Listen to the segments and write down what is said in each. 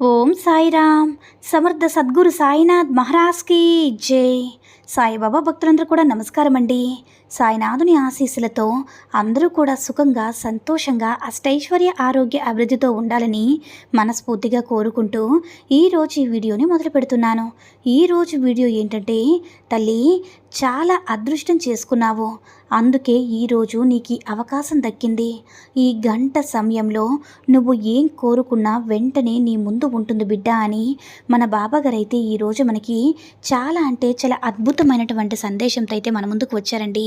Om Sairam. Samartha Sadguru Sainath మహారాజ్కి జై. సాయిబాబా భక్తులందరూ కూడా నమస్కారం అండి సాయినాథుని ఆశీస్సులతో అందరూ కూడా సుఖంగా సంతోషంగా అష్టైశ్వర్య ఆరోగ్య అభివృద్ధితో ఉండాలని మనస్ఫూర్తిగా కోరుకుంటూ ఈరోజు ఈ వీడియోని మొదలు పెడుతున్నాను. ఈరోజు వీడియో ఏంటంటే తల్లి చాలా అదృష్టం చేసుకున్నావు. అందుకే ఈరోజు నీకు ఈ అవకాశం దక్కింది. ఈ గంట సమయంలో నువ్వు ఏం కోరుకున్నా వెంటనే నీ ముందు ఉంటుంది బిడ్డ అని మన బాబాగారైతే ఈరోజు మనకి చాలా అంటే చాలా అద్భుతమైనటువంటి సందేశంతో అయితే మన ముందుకు వచ్చారండి.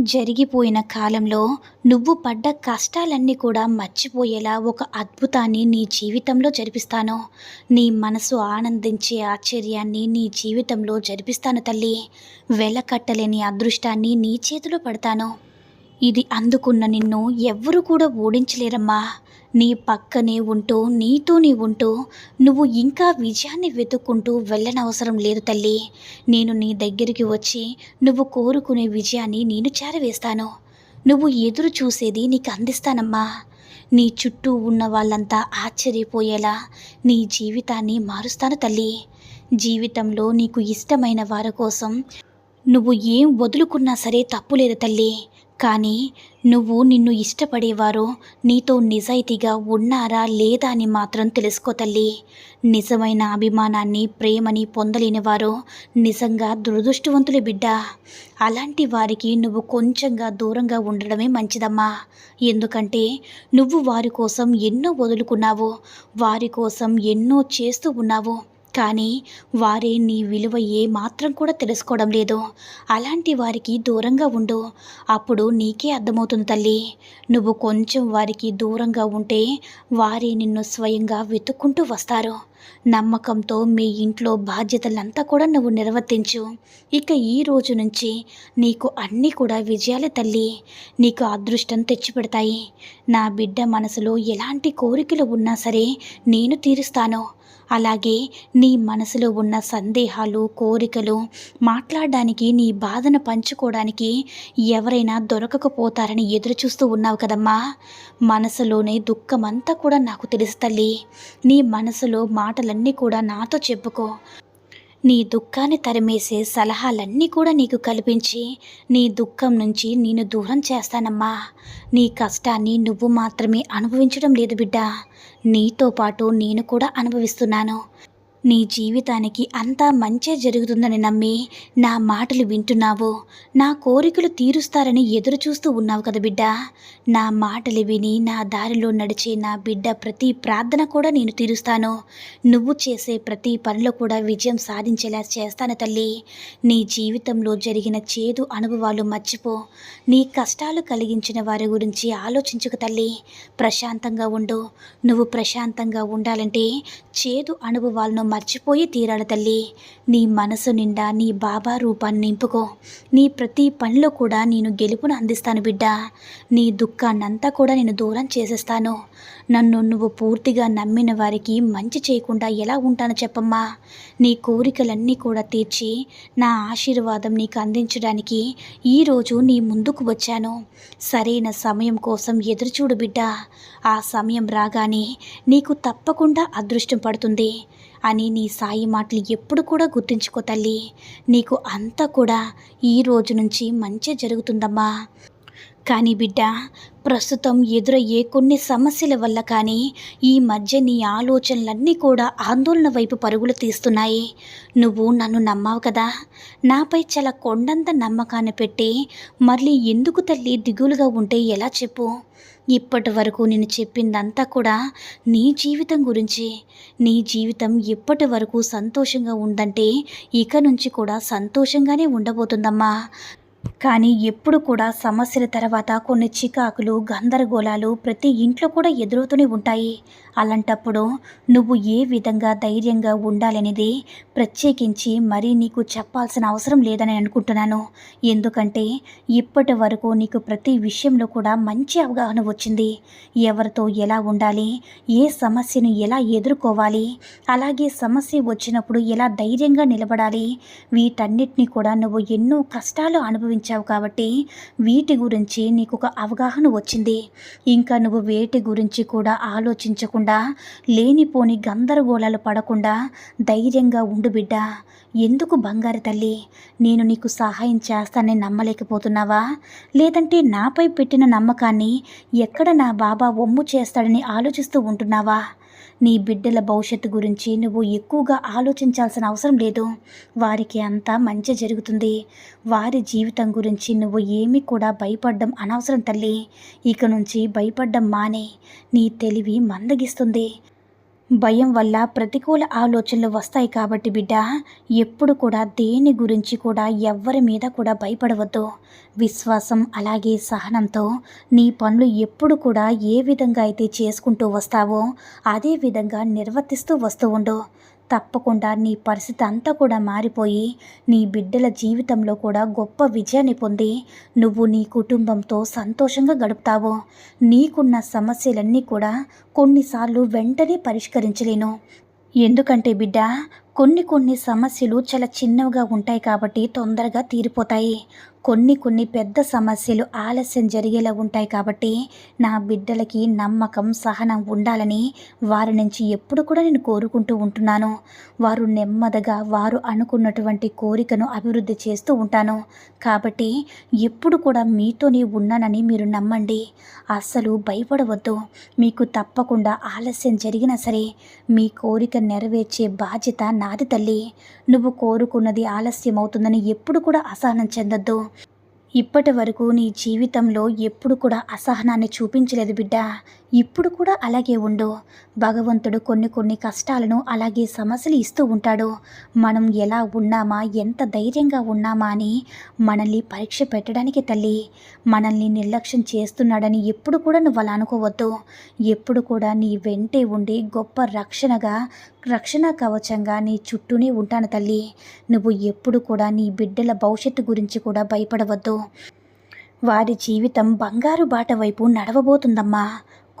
జరిగిపోయిన కాలంలో నువ్వు పడ్డ కష్టాలన్నీ కూడా మర్చిపోయేలా ఒక అద్భుతాన్ని నీ జీవితంలో జరిపిస్తాను. నీ మనసు ఆనందించే ఆశ్చర్యాన్ని నీ జీవితంలో జరిపిస్తాను తల్లి. వెలకట్టలేని అదృష్టాన్ని నీ చేతిలో పడతాను. ఇది అందుకున్న నిన్ను ఎవ్వరూ కూడా ఓడించలేరమ్మా. నీ పక్కనే ఉంటూ నీతోనే ఉంటూ నువ్వు ఇంకా విజయాన్ని వెతుక్కుంటూ వెళ్ళనవసరం లేదు తల్లి. నేను నీ దగ్గరికి వచ్చి నువ్వు కోరుకునే విజయాన్ని నేను చేరవేస్తాను. నువ్వు ఎదురు చూసేది నీకు అందిస్తానమ్మా. నీ చుట్టూ ఉన్న వాళ్ళంతా ఆశ్చర్యపోయేలా నీ జీవితాన్ని మారుస్తాను తల్లి. జీవితంలో నీకు ఇష్టమైన వారి కోసం నువ్వు ఏం వదులుకున్నా సరే తప్పులేదు తల్లి. కానీ నువ్వు నిన్ను ఇష్టపడేవారు నీతో నిజాయితీగా ఉన్నారా లేదా అని మాత్రం తెలుసుకో తల్లి. నిజమైన అభిమానాన్ని ప్రేమని పొందలేని వారు నిజంగా దురదృష్టవంతులే బిడ్డ. అలాంటి వారికి నువ్వు కొంచెంగా దూరంగా ఉండడమే మంచిదమ్మా. ఎందుకంటే నువ్వు వారి కోసం ఎన్నో వదులుకున్నావు వారి కోసం ఎన్నో చేస్తూ ఉన్నావు. కానీ వారే నీ విలువ ఏ మాత్రం కూడా తెలుసుకోవడం లేదు. అలాంటి వారికి దూరంగా ఉండు. అప్పుడు నీకే అర్థమవుతుంది తల్లి. నువ్వు కొంచెం వారికి దూరంగా ఉంటే వారే నిన్ను స్వయంగా వెతుక్కుంటూ వస్తారు. నమ్మకంతో మీ ఇంట్లో బాధ్యతలంతా కూడా నువ్వు నిర్వర్తించు. ఇక ఈ రోజు నుంచి నీకు అన్నీ కూడా విజయాలే తల్లి. నీకు అదృష్టం తెచ్చిపెడతాయి. నా బిడ్డ మనసులో ఎలాంటి కోరికలు ఉన్నా సరే నేను తీరుస్తాను. అలాగే నీ మనసులో ఉన్న సందేహాలు కోరికలు మాట్లాడడానికి నీ బాధను పంచుకోవడానికి ఎవరైనా దొరకకపోతారని ఎదురు చూస్తూ ఉన్నావు కదమ్మా. మనసులోనే దుఃఖమంతా కూడా నాకు తెలుసు తల్లి. నీ మనసులో మాటలన్నీ కూడా నాతో చెప్పుకో. నీ దుఃఖాన్ని తరిమేసే సలహాలన్నీ కూడా నీకు కల్పించి నీ దుఃఖం నుంచి నేను దూరం చేస్తానమ్మా. నీ కష్టాన్ని నువ్వు మాత్రమే అనుభవించడం లేదు బిడ్డ. నీతో పాటు నేను కూడా అనుభవిస్తున్నాను. నీ జీవితానికి అంతా మంచే జరుగుతుందని నమ్మి నా మాటలు వింటున్నావు. నా కోరికలు తీరుస్తారని ఎదురు చూస్తూ ఉన్నావు కదా బిడ్డ. నా మాటలు విని నా దారిలో నడిచే నా బిడ్డ ప్రతి ప్రార్థన కూడా నేను తీరుస్తాను. నువ్వు చేసే ప్రతి పనిలో కూడా విజయం సాధించేలా చేస్తాను తల్లి. నీ జీవితంలో జరిగిన చేదు అనుభవాలు మర్చిపో. నీ కష్టాలు కలిగించిన వారి గురించి ఆలోచించుకు తల్లి. ప్రశాంతంగా ఉండు. నువ్వు ప్రశాంతంగా ఉండాలంటే చేదు అనుభవాలను మర్చిపోయి తీరాలి తల్లి. నీ మనసు నిండా నీ బాబా రూపాన్ని నింపుకో. నీ ప్రతి పనిలో కూడా నేను గెలుపును అందిస్తాను బిడ్డ. నీ దుఃఖాన్నంతా కూడా నేను దూరం చేసేస్తాను. నన్ను నువ్వు పూర్తిగా నమ్మిన వారికి మంచి చేయకుండా ఎలా ఉంటానో చెప్పమ్మా. నీ కోరికలన్నీ కూడా తీర్చి నా ఆశీర్వాదం నీకు అందించడానికి ఈరోజు నీ ముందుకు వచ్చాను. సరైన సమయం కోసం ఎదురుచూడు బిడ్డ. ఆ సమయం రాగానే నీకు తప్పకుండా అదృష్టం పడుతుంది. అని నీ సాయి మాటలు ఎప్పుడు కూడా గుర్తుంచుకో తల్లి. నీకు అంతా కూడా ఈ రోజు నుంచి మంచి జరుగుతుందమ్మా. కానీ బిడ్డ ప్రస్తుతం ఎదురయ్యే కొన్ని సమస్యల వల్ల కానీ ఈ మధ్య నీ ఆలోచనలన్నీ కూడా ఆందోళన వైపు పరుగులు తీస్తున్నాయి. నువ్వు నన్ను నమ్మావు కదా? నాపై చాలా కొండంత నమ్మకాన్ని పెట్టి మళ్ళీ ఎందుకు తల్లి దిగులుగా ఉంటే ఎలా చెప్పు? ఇప్పటి వరకు నేను చెప్పిందంతా కూడా నీ జీవితం గురించి. నీ జీవితం ఇప్పటి వరకు సంతోషంగా ఉందంటే ఇక నుంచి కూడా సంతోషంగానే ఉండబోతుందమ్మా. కానీ ఎప్పుడు కూడా సమస్యల తర్వాత కొన్ని చికాకులు గందరగోళాలు ప్రతి ఇంట్లో కూడా ఎదురవుతూనే ఉంటాయి. అలాంటప్పుడు నువ్వు ఏ విధంగా ధైర్యంగా ఉండాలనేది ప్రత్యేకించి మరీ నీకు చెప్పాల్సిన అవసరం లేదని అనుకుంటున్నాను. ఎందుకంటే ఇప్పటి వరకు నీకు ప్రతి విషయంలో కూడా మంచి అవగాహన వచ్చింది. ఎవరితో ఎలా ఉండాలి? ఏ సమస్యను ఎలా ఎదుర్కోవాలి? అలాగే సమస్య వచ్చినప్పుడు ఎలా ధైర్యంగా నిలబడాలి? వీటన్నిటిని కూడా నువ్వు ఎన్నో కష్టాలు అనుభవించావు కాబట్టి వీటి గురించి నీకు ఒక అవగాహన వచ్చింది. ఇంకా నువ్వు వేటి గురించి కూడా ఆలోచించకుండా లేనిపోని గందరగోళాలు పడకుండా ధైర్యంగా ఉండు బిడ్డ. ఎందుకు బంగారు తల్లి? నేను నీకు సహాయం చేస్తానని నమ్మలేకపోతున్నావా? లేదంటే నాపై పెట్టిన నమ్మకాన్ని ఎక్కడ నా బాబా ఒమ్ము చేస్తాడని ఆలోచిస్తూ ఉంటున్నావా? నీ బిడ్డల భవిష్యత్తు గురించి నువ్వు ఎక్కువగా ఆలోచించాల్సిన అవసరం లేదు. వారికి అంతా మంచి జరుగుతుంది. వారి జీవితం గురించి నువ్వు ఏమీ కూడా భయపడ్డం అనవసరం తల్లి. ఇక నుంచి భయపడ్డం మానే. నీ తెలివి మందగిస్తుంది. భయం వల్ల ప్రతికూల ఆలోచనలు వస్తాయి కాబట్టి బిడ్డ ఎప్పుడు కూడా దేని గురించి కూడా ఎవ్వరి మీద కూడా భయపడవద్దు. విశ్వాసం అలాగే సహనంతో నీ పనులు ఎప్పుడు కూడా ఏ విధంగా అయితే చేసుకుంటూ వస్తావో అదే విధంగా నిర్వర్తిస్తూ వస్తూ ఉండు. తప్పకుండా నీ పరిస్థితి అంతా కూడా మారిపోయి నీ బిడ్డల జీవితంలో కూడా గొప్ప విజయాన్ని పొంది నువ్వు నీ కుటుంబంతో సంతోషంగా గడుపుతావు. నీకున్న సమస్యలన్నీ కూడా కొన్నిసార్లు వెంటనే పరిష్కరించలేను. ఎందుకంటే బిడ్డ కొన్ని కొన్ని సమస్యలు చాలా చిన్నవిగా ఉంటాయి కాబట్టి తొందరగా తీరిపోతాయి. కొన్ని కొన్ని పెద్ద సమస్యలు ఆలస్యం జరిగేలా ఉంటాయి కాబట్టి నా బిడ్డలకి నమ్మకం సహనం ఉండాలని వారి నుంచి ఎప్పుడు కూడా నేను కోరుకుంటూ ఉంటున్నాను. వారు నెమ్మదిగా వారు అనుకున్నటువంటి కోరికను అభివృద్ధి చేస్తూ ఉంటాను. కాబట్టి ఎప్పుడు కూడా మీతోనే ఉన్నానని మీరు నమ్మండి. అస్సలు భయపడవద్దు. మీకు తప్పకుండా ఆలస్యం జరిగినా సరే మీ కోరిక నెరవేర్చే బాధ్యత నాది తల్లి. నువ్వు కోరుకున్నది ఆలస్యం అవుతుందని ఎప్పుడు కూడా అసహనం చెందొద్దు. ఇప్పటి వరకు నీ జీవితంలో ఎప్పుడు కూడా అసహనాన్ని చూపించలేదు బిడ్డ. ఇప్పుడు కూడా అలాగే ఉండు. భగవంతుడు కొన్ని కొన్ని కష్టాలను అలాగే సమస్యలు ఇస్తూ ఉంటాడు. మనం ఎలా ఉన్నామా ఎంత ధైర్యంగా ఉన్నామా అని మనల్ని పరీక్ష పెట్టడానికి తల్లి. మనల్ని నిర్లక్ష్యం చేస్తున్నాడని ఎప్పుడు కూడా నువ్వు అలా అనుకోవద్దు. ఎప్పుడు కూడా నీ వెంటే ఉండి గొప్ప రక్షణగా రక్షణ కవచంగా నీ చుట్టూనే ఉంటాను తల్లి. నువ్వు ఎప్పుడు కూడా నీ బిడ్డల భవిష్యత్తు గురించి కూడా భయపడవద్దు. వారి జీవితం బంగారు బాట వైపు నడవబోతుందమ్మా.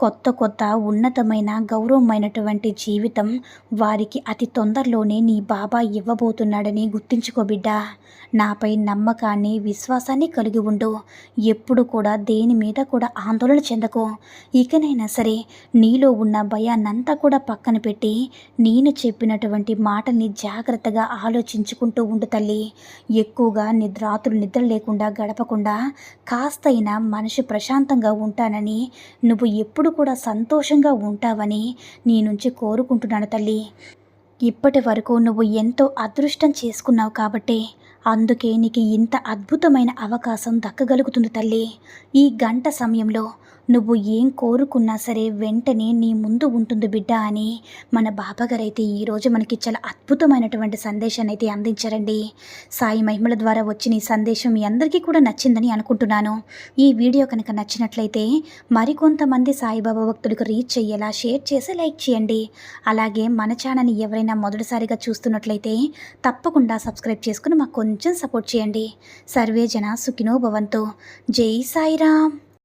కొత్త కొత్త ఉన్నతమైన గౌరవమైనటువంటి జీవితం వారికి అతి తొందరలోనే నీ బాబా ఇవ్వబోతున్నాడని గుర్తించుకో బిడ్డ. నాపై నమ్మకాన్ని విశ్వాసాన్ని కలిగి ఉండు. ఎప్పుడు కూడా దేని మీద కూడా ఆందోళన చెందకు. ఇకనైనా సరే నీలో ఉన్న భయాన్నంతా కూడా పక్కన పెట్టి నేను చెప్పినటువంటి మాటల్ని జాగ్రత్తగా ఆలోచించుకుంటూ ఉండు తల్లి. ఎక్కువగా నిద్రాతులు నిద్ర లేకుండా గడపకుండా కాస్తైనా మనసు ప్రశాంతంగా ఉంటానని నువ్వు ఎప్పుడు ఎప్పుడు కూడా సంతోషంగా ఉంటావని నీ నుంచి కోరుకుంటున్నాను తల్లి. ఇప్పటి వరకు నువ్వు ఎంతో అదృష్టం చేసుకున్నావు కాబట్టి అందుకే నీకు ఇంత అద్భుతమైన అవకాశం దక్కగలుగుతుంది తల్లి. ఈ గంట సమయంలో నువ్వు ఏం కోరుకున్నా సరే వెంటనే నీ ముందు ఉంటుంది బిడ్డ అని మన బాబాగారు అయితే ఈరోజు మనకి చాలా అద్భుతమైనటువంటి సందేశాన్ని అయితే అందించారండి. సాయి మహిమల ద్వారా వచ్చిన ఈ సందేశం మీ అందరికీ కూడా నచ్చిందని అనుకుంటున్నాను. ఈ వీడియో కనుక నచ్చినట్లయితే మరికొంతమంది సాయిబాబా భక్తులకు రీచ్ అయ్యేలా షేర్ చేసి లైక్ చేయండి. అలాగే మన ఛానల్ని ఎవరైనా మొదటిసారిగా చూస్తున్నట్లయితే తప్పకుండా సబ్స్క్రైబ్ చేసుకుని మాకు కొంచెం సపోర్ట్ చేయండి. సర్వే జన సుఖినో భవంతు. జై సాయిరామ్.